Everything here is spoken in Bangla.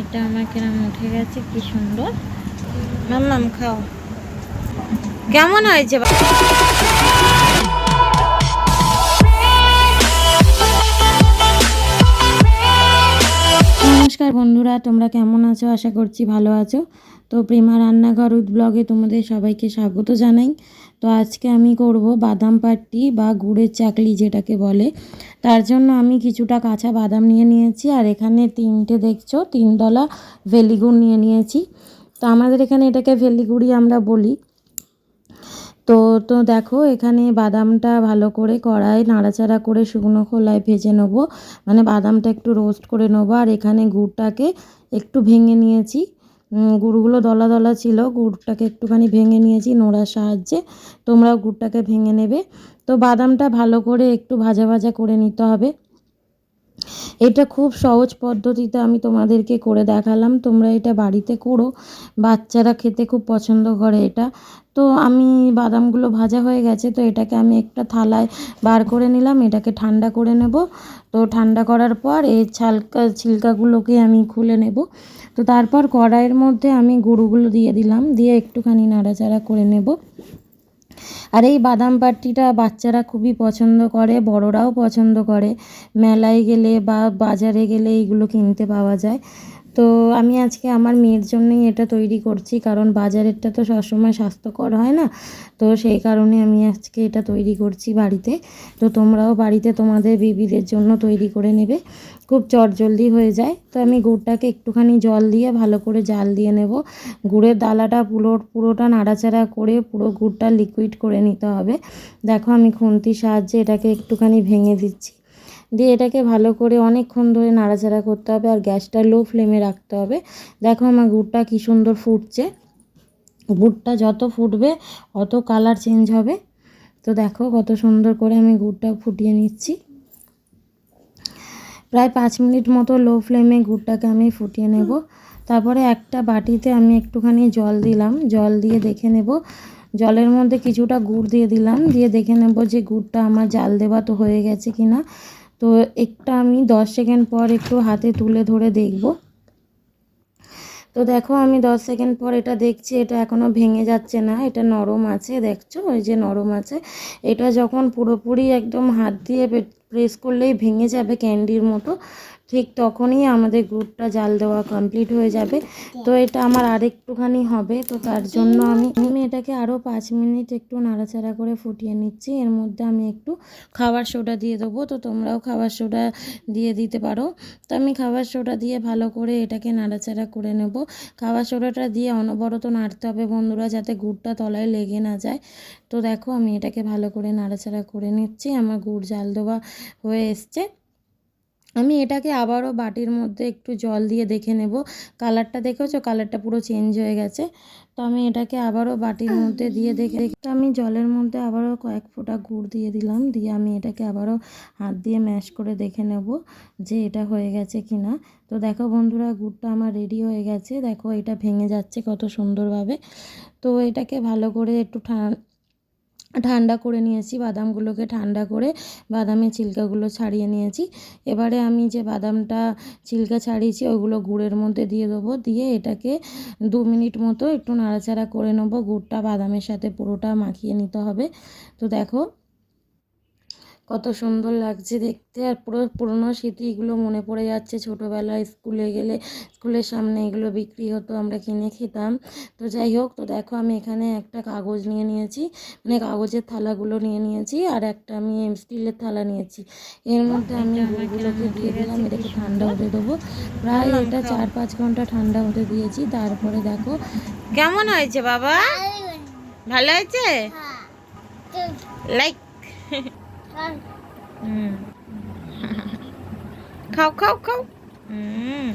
এটা আমার কেরাম উঠে গেছে কি সুন্দর। নাম নাম খাও। কেমন হয়েছে? বন্ধুরা, তোমরা কেমন আছো? আশা করছি ভালো আছো। তো প্রেমা রান্নাঘর উইথ ব্লগে তোমাদের সবাইকে স্বাগত জানাই। তো আজকে আমি করব বাদাম পাট্টি বা গুড়ের চাকলি যেটাকে বলে। তার জন্য আমি কিছুটা কাঁচা বাদাম নিয়ে নিয়েছি আর এখানে তিনটে, দেখছ? তিন দলা ভেলিগুড় নিয়ে নিয়েছি। তো আমাদের এখানে এটাকে ভেলিগুড়ি আমরা বলি। তো তো দেখো, এখানে বাদামটা ভালো করে কড়াই নাড়াচাড়া করে শুকনো খোলায় ভেজে নেব। মানে বাদামটা একটু রোস্ট করে নেব। আর এখানে গুড়টাকে একটু ভেঙে নিয়েছি। গুড়গুলো দলা দলা ছিল, গুড়টাকে একটুখানি ভেঙে নিয়েছি নোড়ার সাহায্যে। তোমরাও গুড়টাকে ভেঙে নেবে। তো বাদামটা ভালো করে একটু ভাজা ভাজা করে নিতে হবে। এটা খুব সহজ পদ্ধতিতে আমি তোমাদেরকে করে দেখালাম। তোমরা এটা বাড়িতে করো। বাচ্চারা খেতে খুব পছন্দ করে এটা। তো আমি বাদামগুলো ভাজা হয়ে গেছে, তো এটাকে আমি একটা থালায় বার করে নিলাম। এটাকে ঠান্ডা করে নেব। তো ঠান্ডা করার পর এই ছালকা, ছিলকাগুলোকে আমি খুলে নেব। তো তারপর কড়াইয়ের মধ্যে আমি গুঁড়োগুলো দিয়ে দিলাম। দিয়ে একটুখানি নাড়াচাড়া করে নেব। আর এই বাদাম পাট্টিটা বাচ্চারা খুবই পছন্দ করে, বড়রাও পছন্দ করে। মেলায় গেলে বা বাজারে গেলে এইগুলো কিনতে পাওয়া যায়। তো আমি আজকে আমার মেয়ের জন্যই এটা তৈরি করছি, কারণ বাজারেরটা তো সবসময় স্বাস্থ্যকর হয় না। তো সেই কারণে আমি আজকে এটা তৈরি করছি বাড়িতে। তো তোমরাও বাড়িতে তোমাদের বেবিদের জন্য তৈরি করে নেবে। খুব চটজলদি হয়ে যায়। তো আমি গুড়টাকে একটুখানি জল দিয়ে ভালো করে জাল দিয়ে নেব। গুড়ের দালাটা পুরো, পুরোটা নাড়াচাড়া করে পুরো গুড়টা লিকুইড করে নিতে হবে। দেখো আমি খুন্তির সাহায্যে এটাকে একটুখানি ভেঙে দিচ্ছি। দিয়ে এটাকে ভালো করে অনেকক্ষণ ধরে নাড়াচাড়া করতে হবে আর গ্যাসটা লো ফ্লেমে রাখতে হবে। দেখো আমার গুড়টা কী সুন্দর ফুটছে। গুড়টা যত ফুটবে, অত কালার চেঞ্জ হবে। তো দেখো কত সুন্দর করে আমি গুড়টা ফুটিয়ে নিচ্ছি। প্রায় পাঁচ মিনিট মতো লো ফ্লেমে গুড়টাকে আমি ফুটিয়ে নেব। তারপরে একটা বাটিতে আমি একটুখানি জল দিলাম। জল দিয়ে দেখে নেব। জলের মধ্যে কিছুটা গুড় দিয়ে দিলাম। দিয়ে দেখে নেব যে গুড়টা আমার জাল দেওয়া তো হয়ে গেছে কি না তো একটা আমি দশ সেকেন্ড পর একটু হাতে তুলে ধরে দেখব। তো দেখো আমি দশ সেকেন্ড পর এটা দেখছি, এটা এখনও ভেঙে যাচ্ছে না, এটা নরম আছে, দেখছ? ওই যে নরম আছে। এটা যখন পুরোপুরি একদম হাত দিয়ে প্রেস করলেই ভেঙে যাবে ক্যান্ডির মতো। ঠিক তখনই আমাদের গুড়টা জাল দেওয়া কমপ্লিট হয়ে যাবে। তো এটা আমার আরেকটুখানি হবে। তো তার জন্য আমি আমি এটাকে আরও পাঁচ মিনিট একটু নাড়াচাড়া করে ফুটিয়ে নিচ্ছি। এর মধ্যে আমি একটু খাবার সোডা দিয়ে দেবো। তো তোমরাও খাবার সোডা দিয়ে দিতে পারো। তো আমি খাবার সোডা দিয়ে ভালো করে এটাকে নাড়াচাড়া করে নেব। খাবার সোডাটা দিয়ে অনবরত নাড়তে হবে বন্ধুরা, যাতে গুড়টা তলায় লেগে না যায়। তো দেখো আমি এটাকে ভালো করে নাড়াচাড়া করে নিচ্ছি। আমার গুড় জাল দেওয়া হয়ে এসছে। আমি এটাকে আবারও বাটির মধ্যে একটু জল দিয়ে দেখে নেব। কালারটা দেখেছ? কালারটা পুরো চেঞ্জ হয়ে গেছে। তো আমি এটাকে আবারও বাটির মধ্যে দিয়ে দেখে দেখে আমি জলের মধ্যে আবারও কয়েক ফোঁটা গুড় দিয়ে দিলাম। দিয়ে আমি এটাকে আবারও হাত দিয়ে ম্যাশ করে দেখে নেব যে এটা হয়ে গেছে কি না তো দেখো বন্ধুরা, গুড়টা আমার রেডি হয়ে গেছে। দেখো এটা ভেঙে যাচ্ছে কত সুন্দরভাবে। তো এটাকে ভালো করে একটু ঠা- ঠান্ডা করে নিয়েছি, বাদামগুলোকে ঠান্ডা করে বাদামের ছিলকাগুলো ছাড়িয়ে নিয়েছি। এবারে আমি যে বাদামটা ছিলকা ছাড়িয়েছি ওগুলো গুড়ের মধ্যে দিয়ে দেবো, দিয়ে এটাকে দু মিনিট মতো একটু নাড়াচাড়া করে নেব। গুড়টা বাদামের সাথে পুরোটা মাখিয়ে নিতে হবে। তো দেখো কত সুন্দর লাগছে দেখতে। আর পুরো পুরোনো স্মৃতিগুলো মনে পড়ে যাচ্ছে। ছোটোবেলায় স্কুলে গেলে স্কুলের সামনে এগুলো বিক্রি হতো আমরা কিনে খেতাম। তো যাই হোক তো দেখো আমি এখানে একটা কাগজ নিয়ে নিয়েছি। মানে কাগজের থালাগুলো নিয়ে নিয়েছি আর একটা আমি স্টিলের থালা নিয়েছি। এর মধ্যে আমি গুড়গুলোকে দিয়ে দিলাম এটাকে ঠান্ডা হতে দেবো। প্রায় এটা চার পাঁচ ঘণ্টা ঠান্ডা হতে দিয়েছি। তারপরে দেখো কেমন হয়েছে বাবা? ভালো হয়েছে। লাইক। হুম খাও খাও খাও হুম